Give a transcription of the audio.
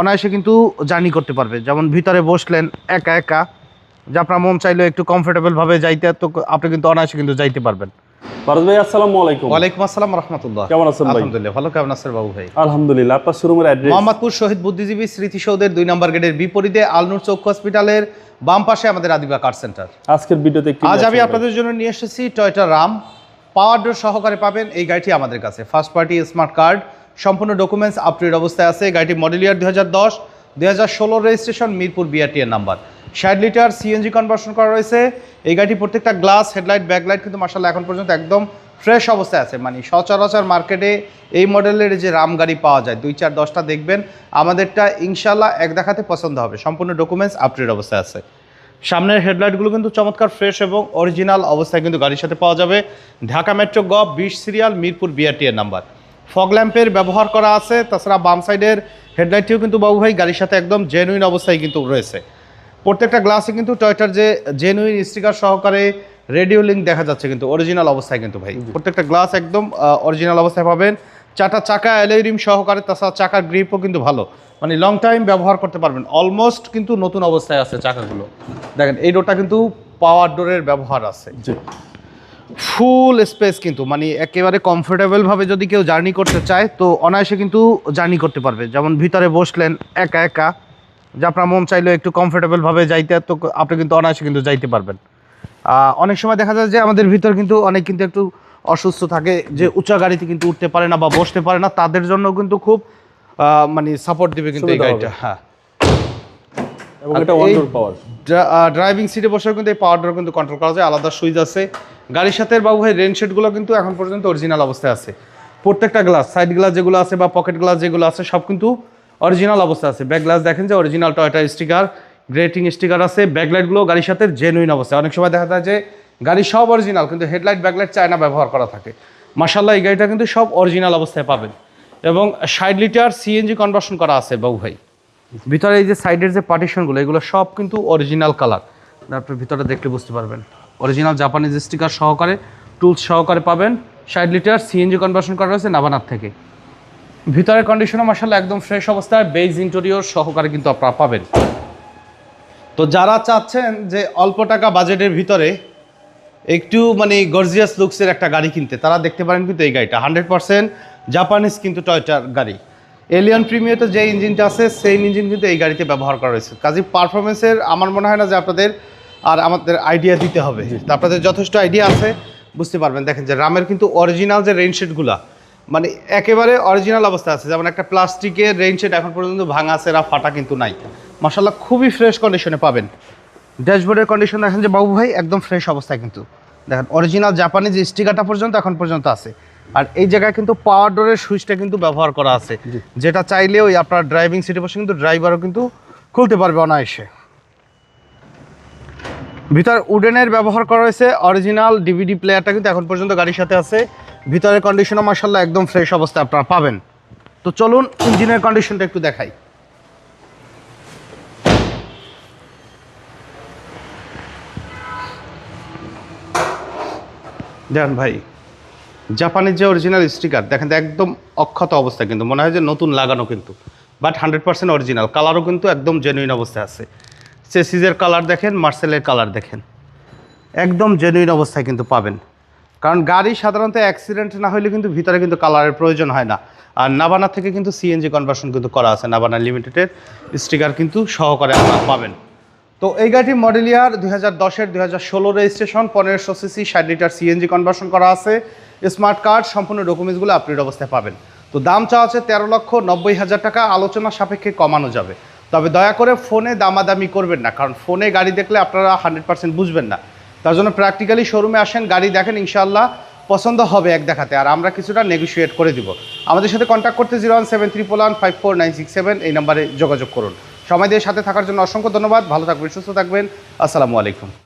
অনায়াসে কিন্তু জার্নি করতে পারবে। যেমন ভিতরে বসলেন একা একা যে আপনার মন চাইলে একটু কমফোর্টেবল ভাবে যাইতে তো আপনি কিন্তু অনায়াসে কিন্তু যাইতে পারবেন। ফারুজ ভাই আসসালামু আলাইকুম। ওয়ালাইকুম আসসালাম রহমতুল্লাহ। কেমন আছেন ভাই? আলহামদুলিল্লাহ ভালো। কেমন আছেন বাবু ভাই? আলহামদুলিল্লাহ আপনার শোরুমের অ্যাড্রেস মোহাম্মদপুর শহীদ বুদ্ধিজীবী স্মৃতিসৌধের দুই নম্বর গেটের বিপরীতে আলনুর চৌক হসপিটালের বাম পাশে আমাদের আদিবা কার সেন্টার আজকের ভিডিওতে কি আজ আমি আপনাদের জন্য নিয়ে এসেছি টয়টা রাম। পাওয়ার ডোর সহকারে পাবেন এই গাড়িটি আমাদের কাছে। ফার্স্ট পার্টি স্মার্ট কার্ড সম্পূর্ণ ডকুমেন্টস আপডেট অবস্থায় আছে। গাড়িটি মডেল ইয়ার দুই হাজার দশ, দুই হাজার ষোলো রেজিস্ট্রেশন মিরপুর বিআরটি এর নাম্বার ষাট লিটার সিএনজি কনভার্সন করা রয়েছে। এই গাড়িটি প্রত্যেকটা গ্লাস হেডলাইট ব্যাকলাইট কিন্তু মার্শাল্লাহ এখন পর্যন্ত একদম ফ্রেশ অবস্থায় আছে। মানে সচরাচর মার্কেটে এই মডেলের যে রাম গাড়ি পাওয়া যায়, দুই চার দশটা দেখবেন, আমাদেরটা ইনশাল্লাহ এক দেখাতে পছন্দ হবে। সম্পূর্ণ ডকুমেন্টস আপডেট অবস্থায় আছে। সামনের হেডলাইটগুলো কিন্তু চমৎকার ফ্রেশ এবং অরিজিনাল অবস্থায় কিন্তু গাড়ির সাথে পাওয়া যাবে। ঢাকা মেট্রো গ বিশ সিরিয়াল মিরপুর বিআরটি এর নাম্বার ফগ ল্যাম্পের ব্যবহার করা আছে। তাছাড়া বাম সাইডের হেডলাইটটিও কিন্তু বাবু ভাই গাড়ির সাথে একদম জেনুইন অবস্থায় কিন্তু রয়েছে। প্রত্যেকটা গ্লাসে কিন্তু টয়টার যে জেনুইন স্টিকার সহকারে রেডিও লিঙ্ক দেখা যাচ্ছে কিন্তু অরিজিনাল অবস্থায় কিন্তু ভাই। প্রত্যেকটা গ্লাস একদম অরিজিনাল অবস্থায় পাবেন। চাটা চাকা অ্যালোরিম সহকারে তাছাড়া চাকার গ্রিপও কিন্তু ভালো। মানে লং টাইম ব্যবহার করতে পারবেন। অলমোস্ট কিন্তু নতুন অবস্থায় আছে চাকাগুলো। দেখেন এই ডোরটা কিন্তু পাওয়ার ডোরের ব্যবহার আছে। ফুল স্পেস কিন্তু মানে একেবারে কমফোর্টেবল ভাবে যদি কেউ জার্নি করতে চায় তো অনায়াসে কিন্তু জার্নি করতে পারবে। যেমন ভিতরে বসলেন একা একা যে আপনার মন চাইলে একটু কমফোর্টেবল ভাবে যাইতে তো আপনি কিন্তু অনায়াসে কিন্তু যাইতে পারবেন। অনেক সময় দেখা যায় যে আমাদের ভিতর কিন্তু অনেক কিন্তু একটু অসুস্থ থাকে যে উঁচা গাড়িতে কিন্তু উঠতে পারে না বা বসতে পারে না তাদের জন্য কিন্তু খুব মানে সাপোর্ট দিবে কিন্তু এই গাড়িটা। হ্যাঁ। এবং এটা ওয়ান ডোর পাওয়ার ড্রাইভিং সিটে বসেও কিন্তু এই পাওয়ার ডোর কিন্তু কন্ট্রোল করা যায় আলাদা সুইচ আছে। গাড়ির সাথে বাবু ভাই রেন শেডগুলো কিন্তু এখন পর্যন্ত অরিজিনাল অবস্থায় আছে। প্রত্যেকটা গ্লাস সাইড গ্লাস যেগুলো আছে বা পকেট গ্লাস যেগুলো আছে, সব কিন্তু অরিজিনাল অবস্থায় আছে। ব্যাক গ্লাস দেখেন যে original Toyota sticker grating sticker আছে। ব্যাকলাইটগুলো গাড়ির সাথে জেনুইন অবস্থায়। অনেক সময় দেখা যায় যে গাড়ি সব অরিজিনাল কিন্তু হেডলাইট ব্যাকলাইট চায়না ব্যবহার করা থাকে। মার্শাল্লাহ এই গাড়িটা কিন্তু সব অরিজিনাল অবস্থায় পাবেন। এবং ষাট লিটার সিএনজি কনভার্সন করা আছে বাবু ভাই। ভিতরে এই যে সাইডের যে পার্টিশনগুলো এগুলো সব কিন্তু অরিজিনাল কালার আপনি ভিতরে দেখলে বুঝতে পারবেন। অরিজিনাল জাপানিজ স্টিকার সহকারে, টুলস সহকারে পাবেন। ষাট লিটার সিএনজি কনভার্সন করা হয়েছে নাবানার থেকে। ভিতরের কন্ডিশনও মাসাল্লাহ একদম ফ্রেশ অবস্থায় বেজ ইন্টেরিয়র সহকারে কিন্তু আপনারা পাবেন। তো যারা চাচ্ছেন যে অল্প টাকা বাজেটের ভিতরে একটু মানে গর্জিয়াস লুকসের একটা গাড়ি কিনতে, তারা দেখতে পারেন কিন্তু এই গাড়িটা। হান্ড্রেড পার্সেন্ট জাপানিজ কিন্তু টয়টার গাড়ি। এলিয়ন প্রিমিয়াতে যে ইঞ্জিনটা আছে সেই ইঞ্জিন কিন্তু এই গাড়িতে ব্যবহার করা হয়েছে কাজে পারফরমেন্সের আমার মনে হয় না যে আপনাদের আর আমাদের আইডিয়া দিতে হবে। তো আপনাদের যথেষ্ট আইডিয়া আছে। বুঝতে পারবেন। দেখেন যে রামের কিন্তু অরিজিনাল যে রেইনশেডগুলা মানে একেবারে অরিজিনাল অবস্থা আছে। যেমন একটা প্লাস্টিকের রেইনশেড এখন পর্যন্ত ভাঙা সেরা ফাটা কিন্তু নাই। মাসাল্লাহ খুবই ফ্রেশ কন্ডিশনে পাবেন। ড্যাশবোর্ডের কন্ডিশন দেখেন যে বাবু ভাই একদম ফ্রেশ অবস্থায় কিন্তু। দেখেন অরিজিনাল জাপানিজ স্টিকারটা পর্যন্ত এখন পর্যন্ত আছে। আর এই জায়গায় কিন্তু পাওয়ার ডোরের সুইচটা কিন্তু ব্যবহার করা আছে। যেটা চাইলে ওই আপনার ড্রাইভিং সিটে বসে কিন্তু ড্রাইভারও কিন্তু খুলতে পারবে অনায়াসে। ভিতর উডেনের ব্যবহার করা হয়েছে অরিজিনাল ডিভিডি প্লেয়ারটা কিন্তু এখন পর্যন্ত গাড়ির সাথে আছে। ভিতরের কন্ডিশনও মার্শাল্লাহ একদম ফ্রেশ অবস্থায় আপনারা পাবেন। তো চলুন ইঞ্জিনের কন্ডিশনটা একটু দেখাই। দেখেন ভাই, জাপানের যে অরিজিনাল স্টিকার দেখেন একদম অক্ষত অবস্থা কিন্তু, মনে হয় যে নতুন লাগানো কিন্তু। বাট হান্ড্রেড পার্সেন্ট অরিজিনাল কালারও কিন্তু একদম জেনুইন অবস্থায় আছে। চেসিজের কালার দেখেন, মার্সেলের কালার দেখেন। একদম জেনুইন অবস্থায় কিন্তু পাবেন। কারণ গাড়ি সাধারণত অ্যাক্সিডেন্ট না হলে কিন্তু ভিতরে কিন্তু কালারের প্রয়োজন হয় না। আর নাবানা থেকে কিন্তু সিএনজি কনভার্সন কিন্তু করা আছে। নাবানা লিমিটেডের স্টিকার কিন্তু সহকারে আপনারা পাবেন। তো এই গাড়িটি মডেল ইয়ার দুই হাজার দশের দুই হাজার ষোলো রেজিস্ট্রেশন পনেরোশো সিসি ষাট লিটার সিএনজি কনভার্সন করা আছে। স্মার্ট কার্ড সম্পূর্ণ ডকুমেন্টসগুলো আপডেট অবস্থায় পাবেন। তো দাম চাওয়া আছে তেরো লক্ষ নব্বই হাজার টাকা। আলোচনা সাপেক্ষে কমানো যাবে। তবে দয়া করে ফোনে দামাদামি করবেন না, কারণ ফোনে গাড়ি দেখলে আপনারা হান্ড্রেড পার্সেন্ট বুঝবেন না। তার জন্য প্র্যাকটিক্যালি শোরুমে আসেন, গাড়ি দেখেন ইনশাল্লাহ পছন্দ হবে এক দেখাতে। আর আমরা কিছুটা নেগোসিয়েট করে দিব। আমাদের সাথে কন্ট্যাক্ট করতে zero one seven three four one five four nine six seven এই নাম্বারে যোগাযোগ করুন। সময় দিয়ে সাথে থাকার জন্য অসংখ্য ধন্যবাদ। ভালো থাকবেন, সুস্থ থাকবেন। আসসালামু আলাইকুম।